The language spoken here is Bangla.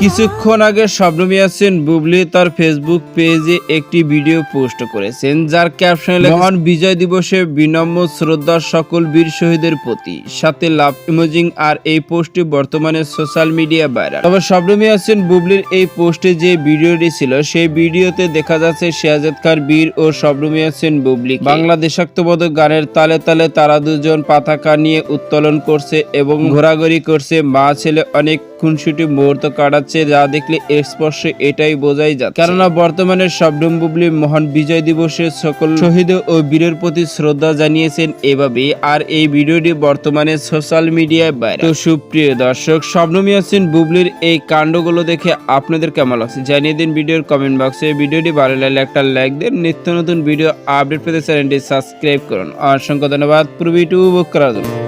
কিছুক্ষণ আগে শবনম বুবলি তার ফেসবুক পেজে একটি ভিডিও পোস্ট করেছেন, যার ক্যাপশনে মহান বিজয় দিবসে বিনম্র শ্রদ্ধা সকল বীর শহীদের প্রতি। সাথে লাভ ইমোজিং আর এই পোস্টটি বর্তমানে সোশ্যাল মিডিয়া ভাইরাল তবে শবনম বুবলির এই পোস্টে যে ভিডিওটি ছিল, সেই ভিডিওতে দেখা যাচ্ছে শেয়াজাদ খান বীর ও শবনম বুবলি বাংলা দেশাত্মবোধক গানের তালে তালে তারা দুজন পতাকা নিয়ে উত্তোলন করছে এবং ঘোরাঘুরি করছে। মা, ছেলে, অনেক খুনসুটি মুহূর্ত কাটাচ্ছে যা দেখলে স্পর্শে এটাই বোঝাই যাচ্ছে। কেননা বর্তমানে শবনম বুবলি মহান বিজয় দিবসে সকল শহীদ ও বীরের প্রতি শ্রদ্ধা জানিয়েছেন এভাবে আর এই ভিডিওটি বর্তমানে সোশ্যাল মিডিয়ায় বাইরে তো সুপ্রিয় দর্শক শবনম ইয়াসিন বুবলির এই কাণ্ডগুলো দেখে আপনাদের কেমন লাগছে? জানিয়ে দিন ভিডিওর কমেন্ট বক্সে ভিডিওটি ভালো লাগলে একটা লাইক দিন। নিত্য নতুন ভিডিও আপডেট পেতে চ্যানেলটি সাবস্ক্রাইব করুন। অসংখ্য ধন্যবাদ। পুরো ভিডিও বুক করার জন্য